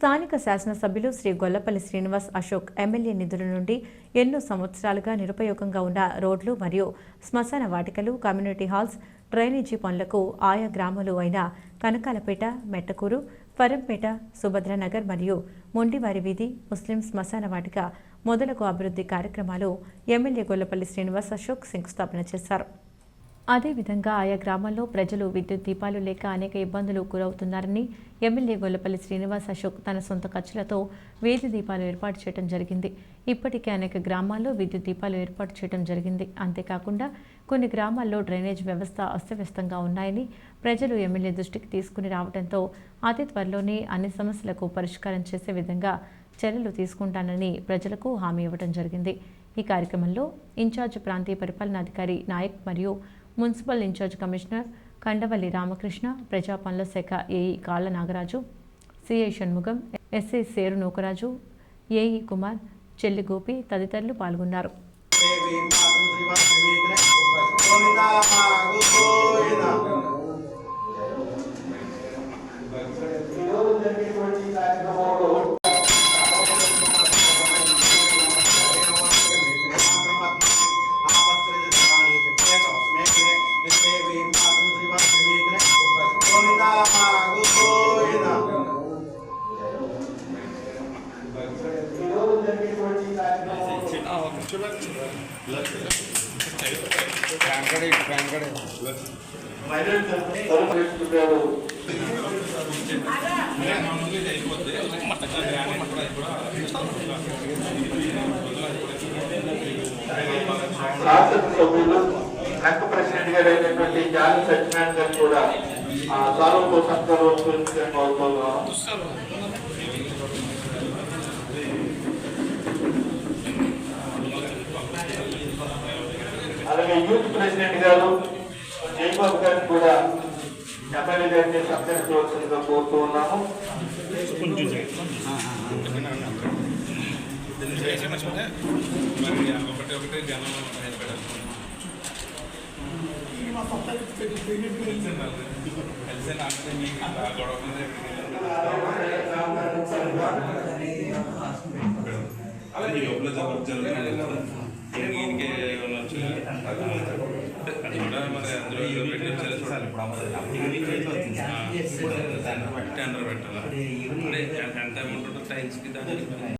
స్థానిక శాసనసభ్యులు శ్రీ గొల్లపల్లి శ్రీనివాస్ అశోక్ ఎమ్మెల్యే నిధుల నుండి ఎన్నో సంవత్సరాలుగా నిరుపయోగంగా ఉన్న రోడ్లు మరియు శ్మశాన వాటికలు కమ్యూనిటీ హాల్స్ డ్రైనేజీ పనులకు ఆయా గ్రామాలు అయిన కనకాలపేట మెట్టకూరు ఫరంపేట సుభద్రనగర్ మరియు మొండివారి వీధి ముస్లిం శ్మశాన వాటిక మొదలగు అభివృద్ధి కార్యక్రమాలు ఎమ్మెల్యే గొల్లపల్లి శ్రీనివాస్ అశోక్ శంకుస్థాపన చేశారు. అదేవిధంగా ఆయా గ్రామాల్లో ప్రజలు విద్యుత్ దీపాలు లేక అనేక ఇబ్బందులు గురవుతున్నారని ఎమ్మెల్యే గొల్లపల్లి శ్రీనివాస్ అశోక్ తన సొంత ఖర్చులతో వేది దీపాలు ఏర్పాటు చేయడం జరిగింది. ఇప్పటికే అనేక గ్రామాల్లో విద్యుత్ దీపాలు ఏర్పాటు చేయడం జరిగింది. అంతేకాకుండా కొన్ని గ్రామాల్లో డ్రైనేజ్ వ్యవస్థ అస్తవ్యస్తంగా ఉన్నాయని ప్రజలు ఎమ్మెల్యే దృష్టికి తీసుకుని రావడంతో అతి త్వరలోనే అన్ని సమస్యలకు పరిష్కారం చేసే విధంగా చర్యలు తీసుకుంటానని ప్రజలకు హామీ ఇవ్వడం జరిగింది. ఈ కార్యక్రమంలో ఇన్ఛార్జ్ ప్రాంతీయ పరిపాలనాధికారి నాయక్ మరియు municipal in charge commissioner Kandavalli Ramakrishna ప్రజా పనుల శాఖ ఏఈ కాళ్ళ నాగరాజు సిఐ షణ్ముగం ఎస్ఐ సేరు నూకరాజు ఏఈ కుమార్ చెల్లి గోపి తదితరులు పాల్గొన్నారు శాసనసభ్యులు రంగ ప్రెసిడెంట్ గారు అయినటువంటి జాని సత్యనారాయణ గారు కూడా ఆ కోసం సత్కారం అలాగే యూత్ ప్రెసిడెంట్ గారు జయబాబు గారిని కూడా ఎమ్మెల్యే గారిని సత్కరించవలసిందిగా కోరుతూ ఉన్నాము మరి ఒకటి ఒకటి జనం భయపడాలి లోపల జరుగుతుంది ఈయనకి ఏమైనా వచ్చిందా? టెండర్ పెట్టాలా. అంటే ఎంత అమౌంట్ ఉంటుంది టైల్స్కి దానికి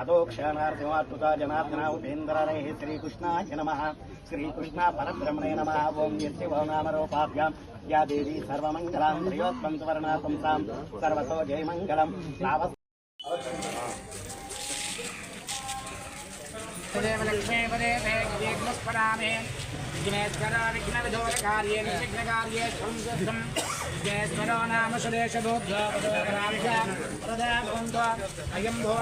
आदोक्षणार्थिमात्पुता जनार्दना उपेन्द्ररे श्रीकृष्णाय नमः श्रीकृष्णा परब्रह्मणे नमः ॐ यस्य भवनामरोपाभ्यां या देवी सर्वमङ्गलां त्रियोत्पं सर्वतो जयमङ्गलं नाव विघ्नेश्वर विघ्नेश्वरो नाम सुरेशोद्भवराम भो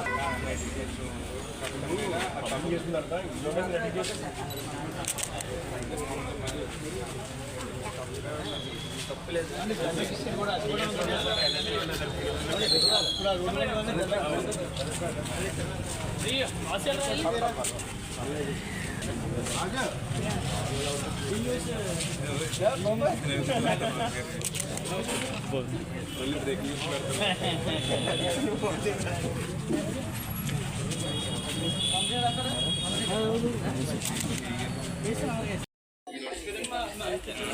తప్పలేదు Neyse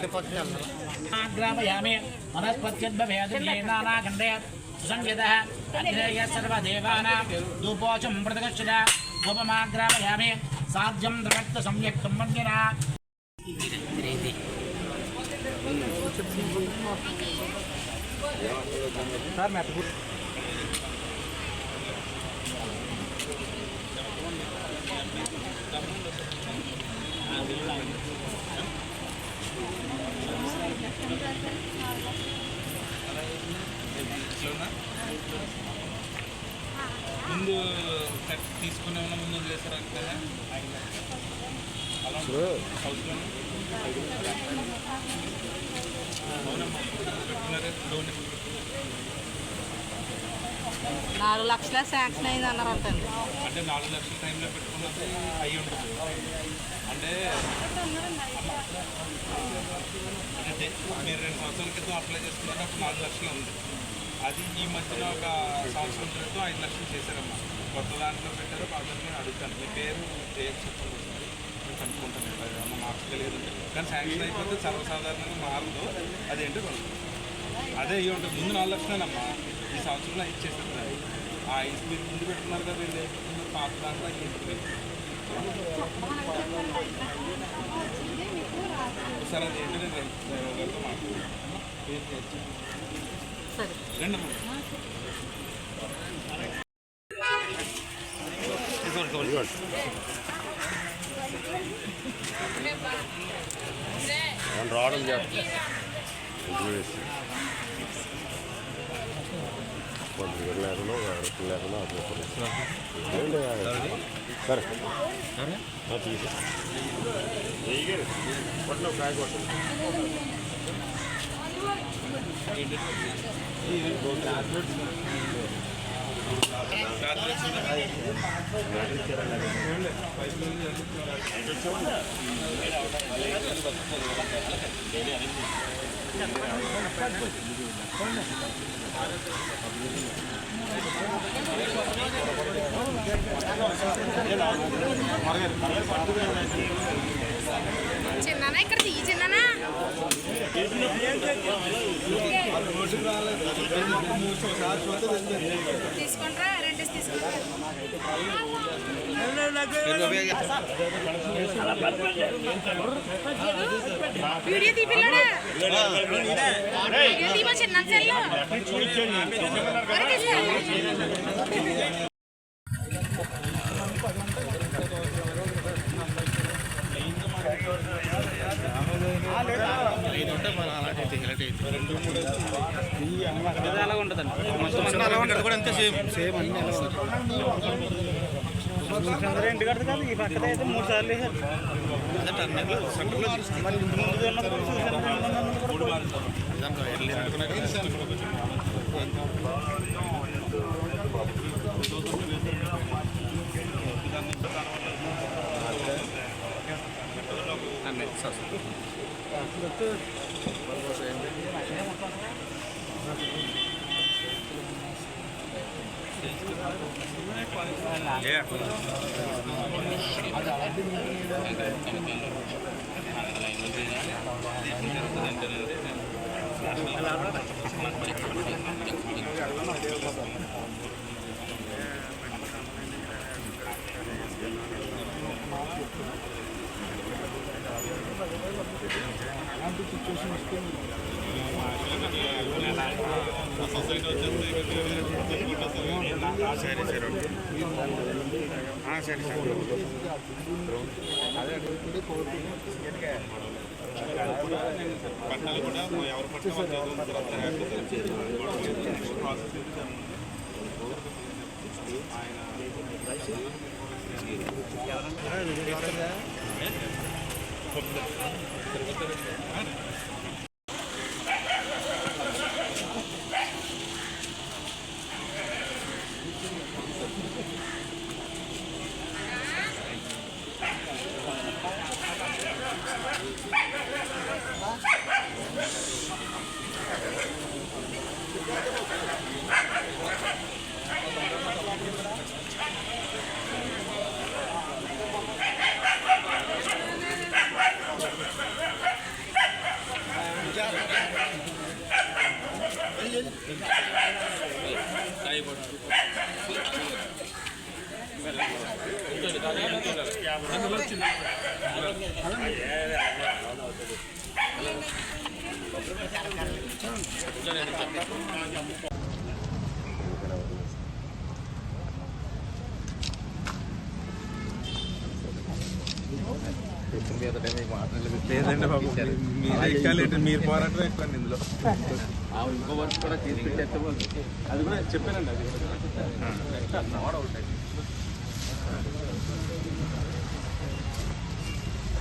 आग्रापयामि वनस्पत्यद्भवेदनानाखण्डे संविदः अन्यः सर्वदेवानां दूपोचं प्रतिगच्छत गोपमाग्रापयामि साध्यं द्रवक्त सम्यक् सम्बन्धिना सर मैं तो ఇట్లా ముందు తీసుకునే ఉన్న ముందు అంటే పెట్టుకున్నారు? లోన్. నాలుగు లక్షల శాంక్షన్ అయింది అన్నారంటండి అంటే నాలుగు లక్షల టైంలో పెట్టుకున్నది అయి ఉంటుంది. అంటే అంటే మీరు రెండు సంవత్సరాల క్రితం అప్లై చేసుకున్నారు అప్పుడు నాలుగు లక్షలు ఉంది. అది ఈ మధ్యన ఒక సంవత్సరం క్రితం ఐదు లక్షలు చేశారమ్మా. కొత్త దాంట్లో పెట్టారు కాబట్టి నేను అడుగుతాను. మీ పేరు చేయొచ్చు చెప్పండి నేను కనుక్కుంటాను ఏమన్నా మార్క్స్ తెలియదు కానీ శాంక్షన్ అయిపోతే సర్వసాధారణంగా మారదు. అదేంటో కనుక్కుంటాను అదే ఇవి ఉంటుంది. ముందు నాలుగు లక్షలేనమ్మా. ఈ సంవత్సరంలో ఐదు చేశారు దాన్ని ఆ ఐదు మీరు ముందు పెట్టుకున్నారు కదా వీళ్ళు. ముందు పాత దాంట్లో అవి ఉంటుంది. అది ఏంటంటే నేను రైతులతో మాట్లాడుతాను. పేరు చేయొచ్చు రావడం చేస్తాను కొంత లేకుండా అరకు లేకుండా సరే ఆ, తీసి కొట్టిన కాయ కొట్టండి చిన్న ఇక్కడ తీయి చిన్న తీసుకుంటారా రెండు తీసుకుంటారా. వీడియో తీపిల్లాడా? వీడియో తీమో చిన్న సెల్లో ఇంటి కాదు ఈ పక్కన అయితే మూడు సార్లు వేసారు మరి ఇంటి ముందు ఉన్నప్పుడు చూసాను Yeah. Thank you. సరే సరే సరే సరే. అదే పట్టణాలు కూడా ఎవరు పట్టణం ఆయన Gracias. లేదండి బాబు మీరు మీరు పోరాటం ఎక్కువ ఇందులో ఇంకో వర్క్ కూడా తీసుకొచ్చేస్తే అది కూడా చెప్పానండి అది.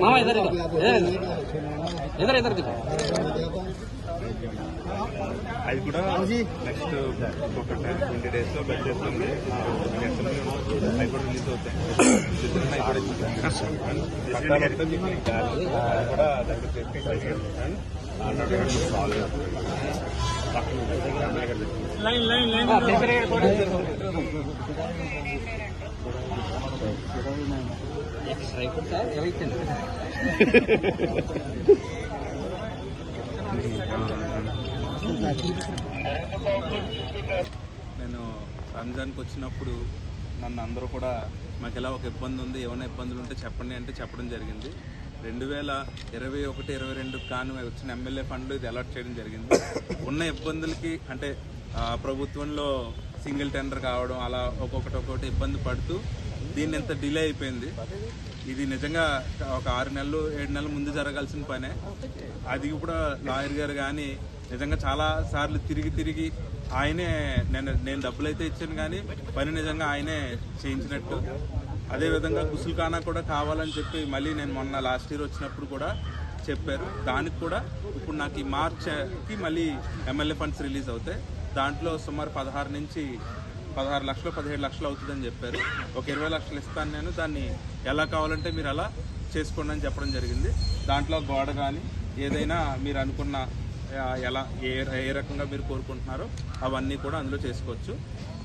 మామ ఇద్దరు ఇద్దరు ఇద్దరు ఇద్దరు అది కూడా నెక్స్ట్ ఒక ట్వంటీ డేస్లో బడ్జెట్ ఉంది అవి కూడా రిలీజ్ అవుతాయి అవి కూడా పట్టాలు వస్తే మీకు ఇంకా అది కూడా దగ్గర చేసి నేను రంజాన్కి వచ్చినప్పుడు నన్ను అందరూ కూడా మాకు ఎలా ఒక ఇబ్బంది ఉంది ఏమైనా ఇబ్బందులు ఉంటే చెప్పండి అంటే చెప్పడం జరిగింది. రెండు వేల ఇరవై ఒకటి ఇరవై రెండు కాను వచ్చిన ఎమ్మెల్యే ఫండ్ ఇది అలాట్ చేయడం జరిగింది. ఉన్న ఇబ్బందులకి అంటే ప్రభుత్వంలో సింగిల్ టెండర్ కావడం అలా ఒక్కొక్కటి ఒక్కొక్కటి ఇబ్బంది పడుతూ దీన్ని ఎంత డిలే అయిపోయింది. ఇది నిజంగా ఒక ఆరు నెలలు ఏడు నెలల ముందు జరగాల్సిన పనే. అది కూడా లాయర్ గారు కానీ నిజంగా చాలా సార్లు తిరిగి తిరిగి ఆయనే నేను నేను డబ్బులు అయితే ఇచ్చాను కానీ పని నిజంగా ఆయనే చేయించినట్టు. అదే విధంగా గుసుల్ఖానా కూడా కావాలని చెప్పి మళ్ళీ నేను మొన్న లాస్ట్ ఇయర్ వచ్చినప్పుడు కూడా చెప్పారు. దానికి కూడా ఇప్పుడు నాకు ఈ మార్చ్కి మళ్ళీ ఎమ్మెల్యే ఫండ్స్ రిలీజ్ అవుతాయి. దాంట్లో సుమారు పదహారు నుంచి పదహారు లక్షలు పదిహేడు లక్షలు అవుతుందని చెప్పారు. ఒక ఇరవై లక్షలు ఇస్తాను నేను. దాన్ని ఎలా కావాలంటే మీరు అలా చేసుకోండి అని చెప్పడం జరిగింది. దాంట్లో గోడ కానీ ఏదైనా మీరు అనుకున్న ఎలా ఏ ఏ రకంగా మీరు కోరుకుంటున్నారో అవన్నీ కూడా అందులో చేసుకోవచ్చు.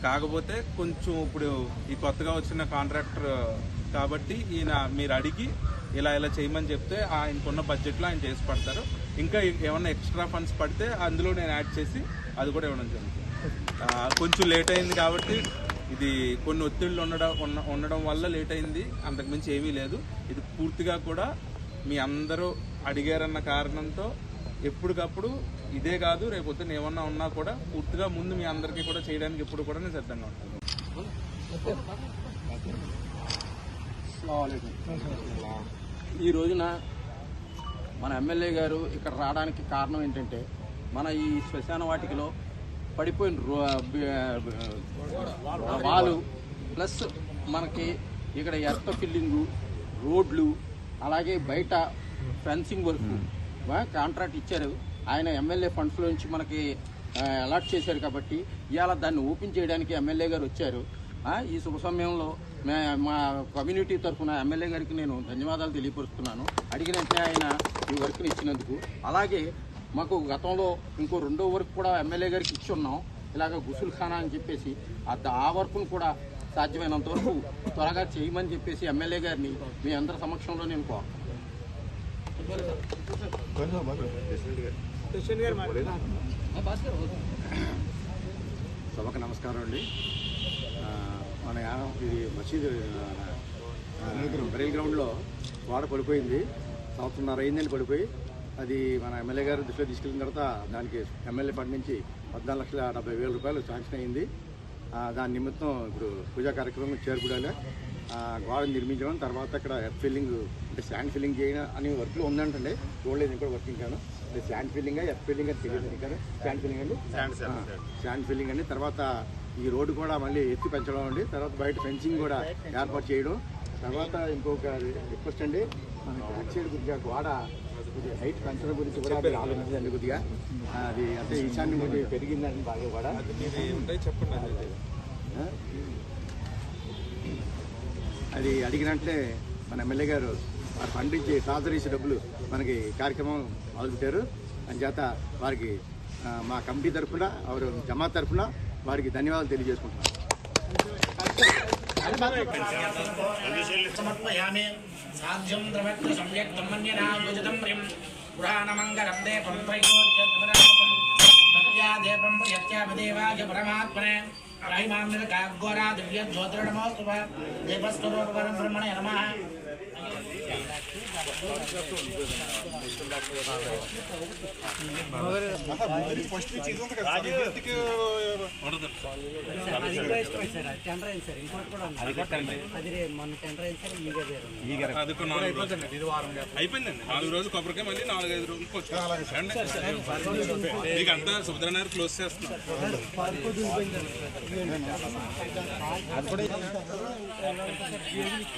కాకపోతే కొంచెం ఇప్పుడు ఈ కొత్తగా వచ్చిన కాంట్రాక్టర్ కాబట్టి ఈయన మీరు అడిగి ఇలా ఇలా చేయమని చెప్తే ఆయనకున్న బడ్జెట్లో ఆయన చేసి పడతారు. ఇంకా ఏమన్నా ఎక్స్ట్రా ఫండ్స్ పడితే అందులో నేను యాడ్ చేసి అది కూడా ఇవ్వడం జరుగుతుంది. కొంచెం లేట్ అయింది కాబట్టి ఇది కొన్ని ఒత్తిళ్ళు ఉండడం ఉన్న- ఉండడం వల్ల లేట్ అయింది. అంతకుమించి ఏమీ లేదు. ఇది పూర్తిగా కూడా మీ అందరూ అడిగారన్న కారణంతో ఎప్పటికప్పుడు ఇదే కాదు రేపు పొద్దున్న ఏమన్నా ఉన్నా కూడా పూర్తిగా ముందు మీ అందరికీ కూడా చేయడానికి ఎప్పుడు కూడా నేను సిద్ధంగా ఉంటాను. ఈ రోజున మన ఎమ్మెల్యే గారు ఇక్కడ రావడానికి కారణం ఏంటంటే మన ఈ శ్మశాన వాటికలో పడిపోయిన వాళ్ళు ప్లస్ మనకి ఇక్కడ ఎర్త ఫిల్లింగు రోడ్లు అలాగే బయట ఫెన్సింగ్ వర్క్. కాంట్రాక్ట్ ఇచ్చారు. ఆయన ఎమ్మెల్యే ఫండ్స్ నుంచి మనకి అలాట్ చేశారు కాబట్టి ఇవాళ దాన్ని ఓపెన్ చేయడానికి ఎమ్మెల్యే గారు వచ్చారు. ఈ శుభ సమయంలో మే- మా కమ్యూనిటీ తరఫున ఎమ్మెల్యే గారికి నేను ధన్యవాదాలు తెలియపరుస్తున్నాను. అడిగిన వెంటనే ఆయన ఈ వర్క్ని ఇచ్చినందుకు. అలాగే మాకు గతంలో ఇంకో రెండో వర్క్ కూడా ఎమ్మెల్యే గారికి ఇచ్చి ఉన్నాం. ఇలాగ గుసుల్ ఖానా అని చెప్పేసి ఆ వర్క్ను కూడా సాధ్యమైనంత వరకు త్వరగా చేయమని చెప్పేసి ఎమ్మెల్యే గారిని మీ అందరి సమక్షంలో నేను కోరుతాను సభకు నమస్కారం అండి. మన ఇది మసీదు బరేల్ గ్రౌండ్లో వాడ పడిపోయింది. సంవత్సరంన్నర అయిందని పడిపోయి అది మన ఎమ్మెల్యే గారు దృష్టిలో తీసుకెళ్ళిన తర్వాత దానికి ఎమ్మెల్యే ఫండ్ నుంచి పద్నాలుగు లక్షల డెబ్బై వేల రూపాయలు శాంక్షన్ అయింది. దాని నిమిత్తం ఇప్పుడు పూజా కార్యక్రమం చేరుకోవడాలి గోడ నిర్మించడం తర్వాత అక్కడ ఫిల్లింగ్ అంటే శాండ్ ఫిల్లింగ్ చేయడం అనే వర్క్లో ఉందంటండి. చూడలేదు ఇంకా వర్కింగ్ కాను. అంటే శాండ్ ఫిల్లింగ్ ఎర్త్ ఫిల్లింగ్ అని తెలియదు ఇంకా శాండ్ ఫిల్లింగ్ అండి శాండ్ ఫిల్లింగ్ అండి తర్వాత ఈ రోడ్డు కూడా మళ్ళీ ఎత్తి పెంచడం అండి. తర్వాత బయట ఫెన్సింగ్ కూడా ఏర్పాటు చేయడం. తర్వాత ఇంకొక రిక్వెస్ట్ అండి మన బ్యాక్ సైడ్ కొద్దిగా గోడ కొద్దిగా హైట్ పెంచడం గురించి కూడా అది ఆలోచించండి కొద్దిగా. అది అంటే ఈశాన్యం కొద్దిగా పెరిగిందండి బాగా కూడా. చెప్పండి అది. అడిగినట్లే మన ఎమ్మెల్యే గారు ఫండ్ నుంచి ట్రాన్స్ఫర్ చేసే డబ్బులు మనకి కార్యక్రమం మొదలుపెట్టారు. అంచేత వారికి మా కమిటీ తరఫున వారు జమాత్ తరఫున వారికి ధన్యవాదాలు తెలియజేసుకుంటున్నాం సమర్పయామి సాధ్యం ద్రవత్ర సమ్యక్ బ్రహ్మణ్యనా యోజితం పురాణమంగళం దేవం ప్రత్యాదేవం యత్యామదేవాయ పరమాత్మనే రాహిమాంగళ కాగ్గోరా దివ్య జ్యోతిర్ణమోస్తు దేవస్వరూపరం బ్రహ్మణే నమః అయిపోయిందండి నాలుగు రోజులు కొబ్బరికాయ మళ్ళీ నాలుగు ఐదు రోజులకు వచ్చి మీకు అంతా సుభద్రనగర్ క్లోజ్ చేస్తున్నారు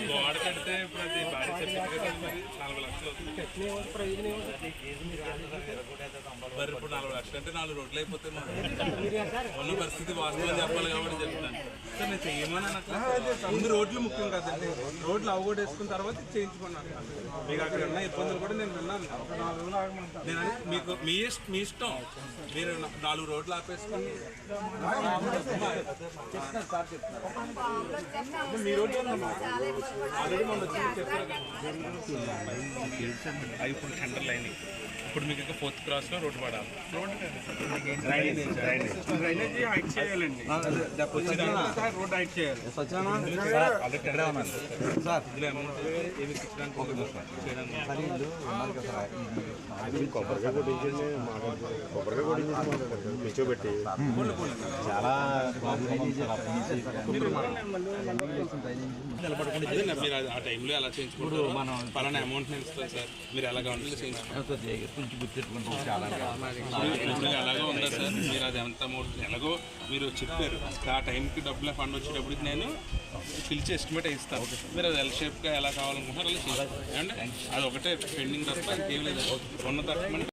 గోడ కడితే ఇప్పుడు అది భారీ మరి నాలుగు లక్షలు అవుతుంది. మరి ఇప్పుడు నాలుగు లక్షలు అంటే నాలుగు రోడ్లు అయిపోతే ఉన్న పరిస్థితి వాస్తవం చెప్పాలి కాబట్టి చెప్తాను సార్ నేను చేయమని అనట్లేదు. ముందు రోడ్లు ముఖ్యం కదండి. రోడ్లు అవగొట్టేసుకున్న తర్వాత చేయించుకున్నాను. మీకు అక్కడ ఉన్న ఇబ్బందులు కూడా నేను విన్నాను. నేను మీకు మీ ఇష్ట- మీ ఇష్టం. మీరు నాలుగు రోడ్లు ఇప్పుడు మీ రోడ్లు ఉందమ్మా ఆల్రెడీ మొన్న వచ్చి చెప్పారు. అవి ఇప్పుడు టెండర్లు అయినాయి ఇప్పుడు మీకు ఇంకా ఫోర్త్ క్రాస్లో రోడ్డు పడాలి. డ్రైనేజీ హైట్ కూర్చోబెట్టి ఎలా చేయించుకుంటారు? మనం పలానా అమౌంట్ నేను ఇస్తాను సార్. మీరు ఎలా కావాలంటే చేయించుకుంటారు. ఇప్పుడు ఎలాగో ఉందా సార్? మీరు అది ఎంత అమౌంట్ ఎలాగో మీరు చెప్పారు. ఆ టైంకి డబ్బులు ఫండ్ వచ్చేటప్పటికి నేను పిలిచి ఎస్టిమేట్ ఇస్తాను. మీరు అది ఎల్ షేప్గా ఎలా కావాలనుకుంటున్నారు అలా చేస్తాను ఏమంటే అది ఒకటే పెండింగ్ తప్ప ఇంకేం లేదు. ఉన్న తక్కువ